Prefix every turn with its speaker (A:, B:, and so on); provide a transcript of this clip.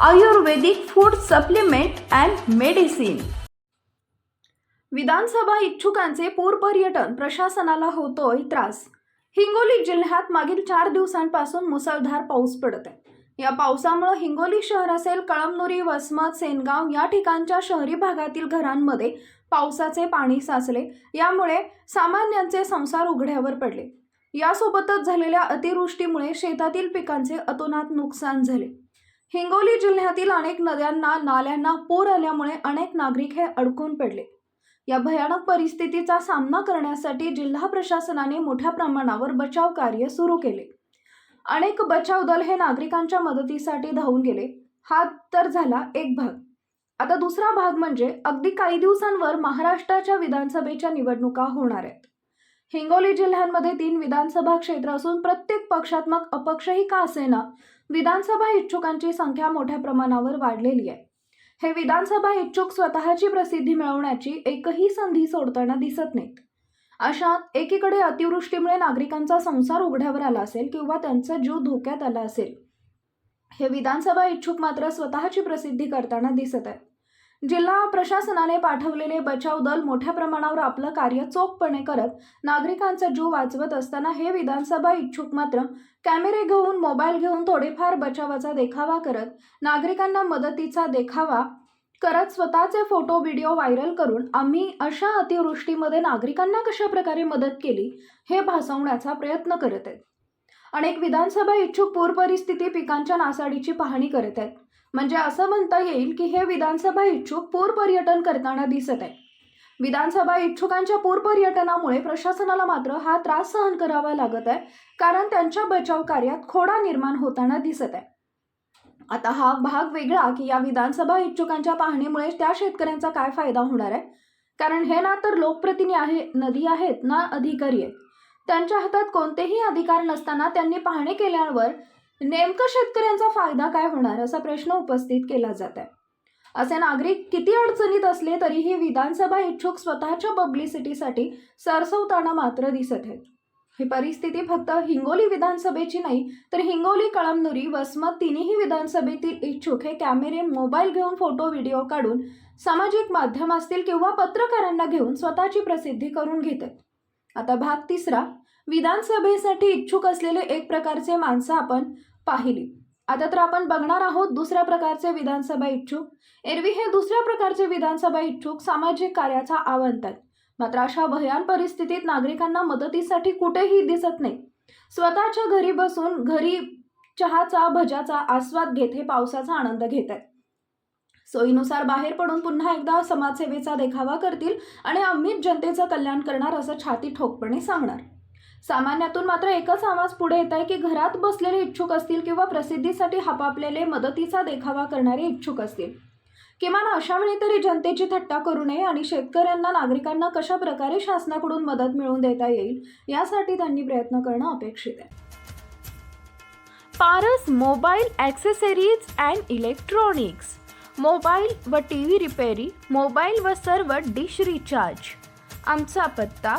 A: Ayurvedic food supplement and medicine विधानसभा इच्छुकांचे पूर पर्यटन प्रशासनाला होतोय त्रास. हिंगोली जिल्ह्यात मागील चार दिवसांपासून मुसळधार पाऊस पडत आहे या पावसामुळे हिंगोली शहर असेल कळमनुरी वसमत सेनगाव या ठिकाणच्या शहरी भागातील घरांमध्ये पावसाचे पाणी साचले. यामुळे सामान्यांचे संसार उघड्यावर पडले. यासोबतच झालेल्या अतिवृष्टीमुळे शेतातील पिकांचे अतोनात नुकसान झाले. हिंगोली जिल्ह्यातील अनेक नद्यांना नाल्यांना पूर आल्यामुळे अनेक नागरिक हे अडकून पडले. या भयानक परिस्थितीचा सामना करण्यासाठी जिल्हा प्रशासनाने मोठ्या प्रमाणावर बचाव कार्य सुरू केले. अनेक बचाव दल हे नागरिकांच्या मदतीसाठी धावून गेले. हा तर झाला एक भाग. आता दुसरा भाग म्हणजे अगदी काही दिवसांवर महाराष्ट्राच्या विधानसभेच्या निवडणुका होणार आहेत. हिंगोली जिल्ह्यांमध्ये तीन विधानसभा क्षेत्र असून प्रत्येक पक्षात्मक अपक्षही का असेना विधानसभा इच्छुकांची संख्या मोठ्या प्रमाणावर वाढलेली आहे. हे विधानसभा इच्छुक स्वतःची प्रसिद्धी मिळवण्याची एकही संधी सोडताना दिसत नाहीत. अशात एकीकडे अतिवृष्टीमुळे नागरिकांचा संसार उघड्यावर आला असेल किंवा त्यांचा जीव धोक्यात आला असेल. हे विधानसभा इच्छुक मात्र स्वतःची प्रसिद्धी करताना दिसत आहेत. जिल्हा प्रशासनाने पाठवलेले बचाव दल मोठ्या प्रमाणावर आपलं कार्य चोखपणे करत नागरिकांचा जीव वाचवत असताना हे विधानसभा इच्छुक मात्र कॅमेरे घेऊन मोबाईल घेऊन थोडेफार बचावाचा देखावा करत नागरिकांना मदतीचा देखावा करत स्वतःचे फोटो व्हिडिओ व्हायरल करून आम्ही अशा अतिवृष्टीमध्ये नागरिकांना कशा प्रकारे मदत केली हे भासवण्याचा प्रयत्न करत आहेत. अनेक विधानसभा इच्छुक पूर परिस्थिती पिकांच्या नासाडीची पाहणी करत आहेत. म्हणजे असं म्हणता येईल की हे विधानसभा इच्छुक पूर पर्यटन करताना दिसत आहे विधानसभा इच्छुकांच्या पूर पर्यटनामुळे प्रशासनाला मात्र हा त्रास सहन करावा लागत आहे कारण त्यांच्या बचाव कार्यात खोडा निर्माण होताना दिसत आहे. आता हा भाग वेगळा की या विधानसभा इच्छुकांच्या पाहणीमुळे त्या शेतकऱ्यांचा काय फायदा होणार आहे? कारण हे ना तर लोकप्रतिनिधी आहे नदी आहेत ना अधिकारी आहेत. त्यांच्या हातात कोणतेही अधिकार नसताना त्यांनी पाहणी केल्यावर नेमकं शेतकऱ्यांचा फायदा काय होणार असा प्रश्न उपस्थित केला जात आहे असे नागरिक किती अडचणीत असले तरीही विधानसभा इच्छुक स्वतःच्या पब्लिसिटीसाठी सरसवताना मात्र दिसत आहेत. ही परिस्थिती फक्त हिंगोली विधानसभेची नाही तर हिंगोली कळमनुरी वसमत तिन्ही विधानसभेतील इच्छुक हे कॅमेरे मोबाईल घेऊन फोटो व्हिडिओ काढून सामाजिक माध्यम असतील किंवा पत्रकारांना घेऊन स्वतःची प्रसिद्धी करून घेतात. आता भाग तिसरा विधानसभेसाठी इच्छुक असलेले एक प्रकारचे माणसं आपण पाहिली. आता तर आपण बघणार आहोत दुसऱ्या प्रकारचे विधानसभा इच्छुक. एरवी हे दुसऱ्या प्रकारचे विधानसभा इच्छुक सामाजिक कार्याचा आवंत आहे मात्र अशा भयान परिस्थितीत नागरिकांना मदतीसाठी कुठेही दिसत नाही. स्वतःच्या घरी बसून घरी चहाचा भजाचा आस्वाद घेत हे पावसाचा आनंद घेत आहेत. सोयीनुसार बाहेर पडून पुन्हा एकदा समाजसेवेचा देखावा करतील आणि आम्हीच जनतेचं कल्याण करणार असं छाती ठोकपणे सांगणार. सामान्यातून मात्र एकच आवाज पुढे येत आहे की घरात बसलेले इच्छुक असतील किंवा प्रसिद्धीसाठी हपापलेले मदतीचा देखावा करणारे इच्छुक असतील. किमान अशा वेळी तरी जनतेची थट्टा करू नये आणि शेतकऱ्यांना नागरिकांना कशा प्रकारे शासनाकडून मदत मिळवून देता येईल यासाठी त्यांनी प्रयत्न करणं अपेक्षित आहे. Paras mobile accessories and electronics. Mobile व टी व्ही रिपेरी मोबाईल व सर्व डिश रिचार्ज. आमचा पत्ता